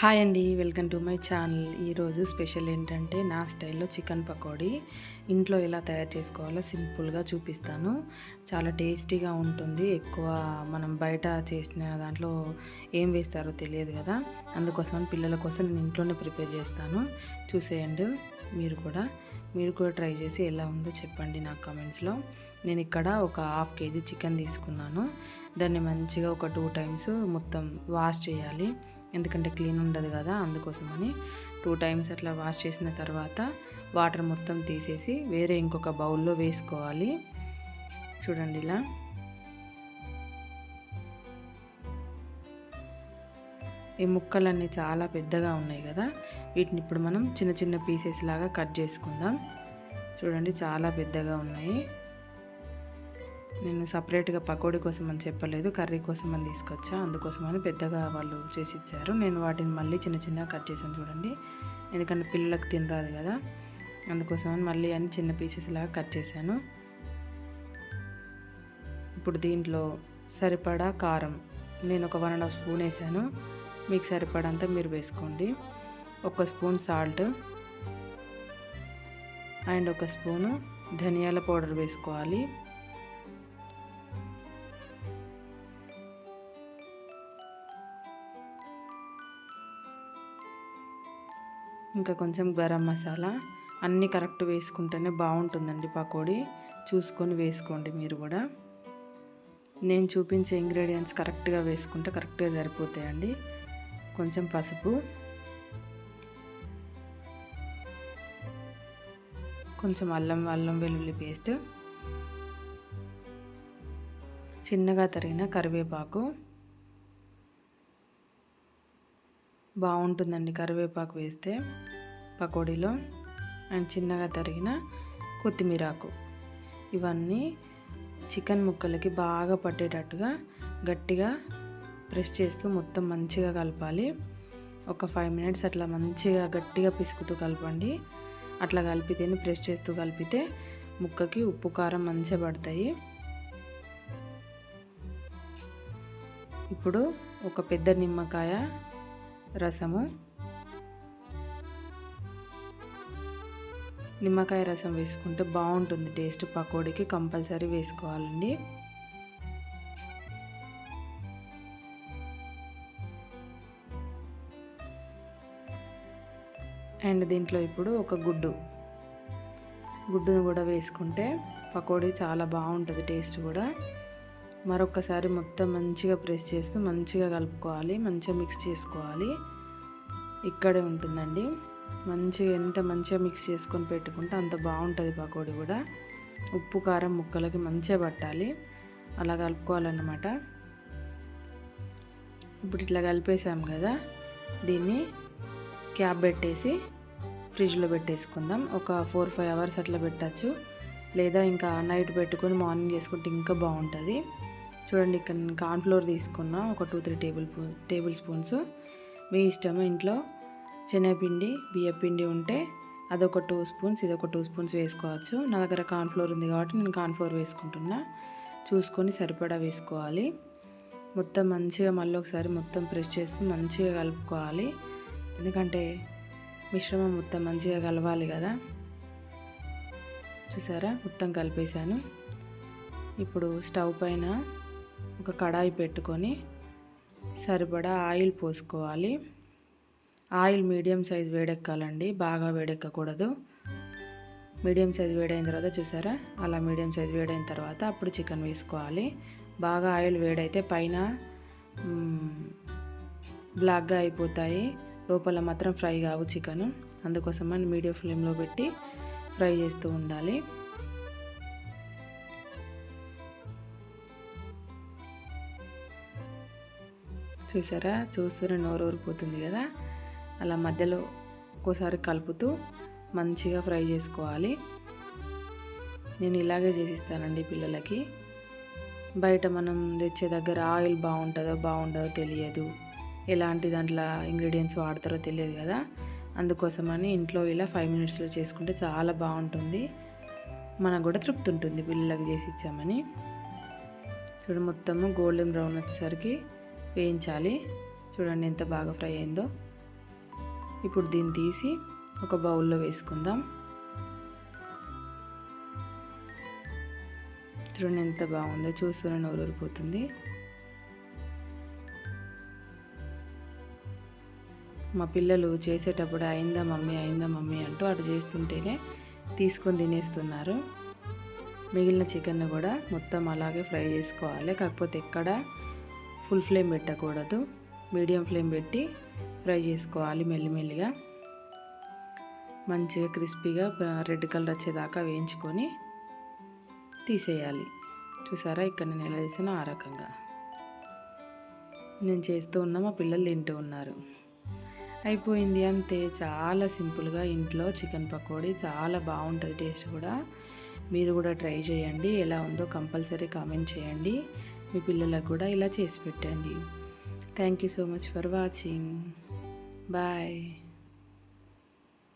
Hi అండి welcome to my channel. ఈరోజు special ఏంటంటే నా స్టైల్లో చికెన్ పకోడీ. ఇంట్లో ఎలా తయారు చేసుకోవాలో సింపుల్గా చూపిస్తాను. చాలా టేస్టీగా ఉంటుంది. ఎక్కువ మనం బయట చేసిన దాంట్లో ఏం వేస్తారో తెలియదు కదా. అందుకోసం పిల్లల కోసం నేను ఇంట్లోనే ప్రిపేర్ చేస్తాను. చూసేయండి మీరు కూడా. మీరు కూడా ట్రై చేసి ఎలా ఉందో చెప్పండి నా కమెంట్స్లో నేను ఇక్కడ ఒక హాఫ్ కేజీ చికెన్ తీసుకున్నాను. దాన్ని మంచిగా ఒక టూ టైమ్స్ మొత్తం వాష్ చేయాలి. ఎందుకంటే క్లీన్ ఉండదు కదా అందుకోసమని టూ టైమ్స్ అట్లా వాష్ చేసిన తర్వాత వాటర్ మొత్తం తీసేసి వేరే ఇంకొక బౌల్లో వేసుకోవాలి. చూడండి ఇలా. ఈ ముక్కలన్నీ చాలా పెద్దగా ఉన్నాయి కదా. వీటిని ఇప్పుడు మనం చిన్న చిన్న పీసెస్ లాగా కట్ చేసుకుందాం. చూడండి చాలా పెద్దగా ఉన్నాయి. నేను సపరేట్గా పకోడీ కోసం అని చెప్పలేదు కర్రీ కోసం అని తీసుకొచ్చా. అందుకోసమని పెద్దగా వాళ్ళు చేసి ఇచ్చారు. నేను వాటిని మళ్ళీ చిన్న చిన్నగా కట్ చేశాను చూడండి. ఎందుకంటే పిల్లలకు తినరాదు కదా. అందుకోసమని మళ్ళీ అని చిన్న పీసెస్ లాగా కట్ చేశాను. ఇప్పుడు దీంట్లో సరిపడా కారం నేను ఒక వన్ అండ్ హాఫ్ స్పూన్ వేసాను మీకు సరిపడంతా మీరు వేసుకోండి. ఒక స్పూన్ సాల్ట్ అండ్ ఒక స్పూను ధనియాల పౌడర్ వేసుకోవాలి. ఇంకా కొంచెం గరం మసాలా అన్నీ కరెక్ట్ వేసుకుంటేనే బాగుంటుందండి పకోడీ. చూసుకొని వేసుకోండి మీరు కూడా. నేను చూపించే ఇంగ్రీడియంట్స్ కరెక్ట్గా వేసుకుంటే కరెక్ట్గా సరిపోతాయండి. కొంచెం పసుపు. కొంచెం అల్లం అల్లం వెల్లుల్లి పేస్ట్. చిన్నగా తరిగిన కరివేపాకు. బాగుంటుందండి కరివేపాకు వేస్తే పకోడీలో. అండ్ చిన్నగా తరిగిన కొత్తిమీరాకు ఇవన్నీ చికెన్ ముక్కలకి బాగా పట్టేటట్టుగా గట్టిగా ప్రెస్ చేస్తూ మొత్తం మంచిగా కలపాలి. ఒక ఫైవ్ మినిట్స్ అట్లా మంచిగా గట్టిగా పిసుకుతూ కలపండి. అట్లా కలిపితేనే ప్రెస్ చేస్తూ కలిపితే ముక్కకి ఉప్పు కారం మంచిగా పడతాయి. ఇప్పుడు ఒక పెద్ద నిమ్మకాయ రసము. నిమ్మకాయ రసం వేసుకుంటే బాగుంటుంది. టేస్ట్ పకోడీకి కంపల్సరీ వేసుకోవాలండి. అండ్ దీంట్లో ఇప్పుడు ఒక గుడ్డు. గుడ్డును కూడా వేసుకుంటే పకోడీ చాలా బాగుంటుంది టేస్ట్ కూడా. మరొకసారి మొత్తం మంచిగా ప్రెస్ చేస్తూ మంచిగా కలుపుకోవాలి మంచిగా మిక్స్ చేసుకోవాలి. ఇక్కడే ఉంటుందండి. మంచిగా ఎంత మంచిగా మిక్స్ చేసుకొని పెట్టుకుంటే అంత బాగుంటుంది పకోడీ కూడా. ఉప్పు కారం ముక్కలకి మంచిగా పట్టాలి. అలా కలుపుకోవాలన్నమాట. ఇప్పుడు ఇట్లా కలిపేసాం కదా దీన్ని. క్యాప్ పెట్టేసి ఫ్రిడ్జ్లో పెట్టేసుకుందాం. ఒక ఫోర్ ఫైవ్ అవర్స్ అట్లా పెట్టచ్చు. లేదా ఇంకా నైట్ పెట్టుకొని మార్నింగ్ చేసుకుంటే ఇంకా బాగుంటుంది. చూడండి ఇక్కడ నేను కార్న్ఫ్లోర్ తీసుకున్నా. ఒక two three table table spoons. మీ ఇష్టము ఇంట్లో శనగపిండి బియ్యపిండి ఉంటే అదొక టూ స్పూన్స్ ఇదొక టూ స్పూన్స్ వేసుకోవచ్చు. నా దగ్గర కార్న్ఫ్లోర్ ఉంది కాబట్టి నేను కార్న్ఫ్లోర్ వేసుకుంటున్నా. చూసుకొని సరిపడా వేసుకోవాలి. మొత్తం మంచిగా మళ్ళీ ఒకసారి మొత్తం ప్రెస్ చేసి మంచిగా కలుపుకోవాలి. ఎందుకంటే మిశ్రమం మొత్తం మంచిగా కలవాలి కదా. చూసారా? మొత్తం కలిపేశాను. ఇప్పుడు స్టవ్ పైన ఒక కడాయి పెట్టుకొని సరిపడా ఆయిల్ పోసుకోవాలి. ఆయిల్ మీడియం సైజ్ వేడెక్కాలండి. బాగా వేడెక్కకూడదు. మీడియం సైజ్ వేడైన తర్వాత చూసారా? అలా మీడియం సైజ్ వేడైన తర్వాత అప్పుడు చికెన్ వేసుకోవాలి. బాగా ఆయిల్ వేడైతే పైన బ్లాక్గా అయిపోతాయి. లోపల మాత్రం ఫ్రై కావు చికెన్. అందుకోసమని మీడియం ఫ్లేమ్లో పెట్టి ఫ్రై చేస్తూ ఉండాలి. చూసారా? చూస్తూనే నోరు ఊరిపోతుంది కదా? అలా మధ్యలో ఒక్కోసారి కలుపుతూ మంచిగా ఫ్రై చేసుకోవాలి. నేను ఇలాగే చేసిస్తానండి పిల్లలకి. బయట మనం తెచ్చే దగ్గర ఆయిల్ బాగుంటుందో బాగుండదో తెలియదు. ఎలాంటి దాంట్లో ఇంగ్రీడియంట్స్ వాడతారో తెలియదు కదా. అందుకోసమని ఇంట్లో ఇలా ఫైవ్ మినిట్స్లో చేసుకుంటే చాలా బాగుంటుంది. మనకు కూడా తృప్తి ఉంటుంది పిల్లలకి చేసి ఇచ్చామని. చూడు మొత్తము గోల్డెన్ బ్రౌన్ వచ్చేసరికి వేయించాలి. చూడండి ఎంత బాగా ఫ్రై అయిందో. ఇప్పుడు దీన్ని తీసి ఒక బౌల్లో వేసుకుందాం. చూడండి ఎంత బాగుందో చూస్తూనే నోరూరిపోతుంది. మా పిల్లలు చేసేటప్పుడు అయిందా మమ్మీ అయిందా మమ్మీ అంటూ అటు చేస్తుంటేనే తీసుకొని తినేస్తున్నారు. మిగిలిన చికెన్ కూడా మొత్తం అలాగే ఫ్రై చేసుకోవాలి. కాకపోతే ఎక్కడ ఫుల్ ఫ్లేమ్ పెట్టకూడదు. మీడియం ఫ్లేమ్ పెట్టి ఫ్రై చేసుకోవాలి మెల్లిమెల్లిగా. మంచిగా క్రిస్పీగా రెడ్ కలర్ వచ్చేదాకా వేయించుకొని తీసేయాలి. చూసారా? ఇక్కడ నేను ఎలా చేసానో ఆ రకంగా. నేను చేస్తూ ఉన్నా మా పిల్లలు తింటూ ఉన్నారు. అయిపోయింది అంతే. చాలా సింపుల్గా ఇంట్లో చికెన్ పకోడీ చాలా బాగుంటుంది టేస్ట్ కూడా. మీరు కూడా ట్రై చేయండి. ఎలా ఉందో కంపల్సరీ కామెంట్ చేయండి. మీ పిల్లలకు కూడా ఇలా చేసి పెట్టండి. Thank you so much for watching. Bye.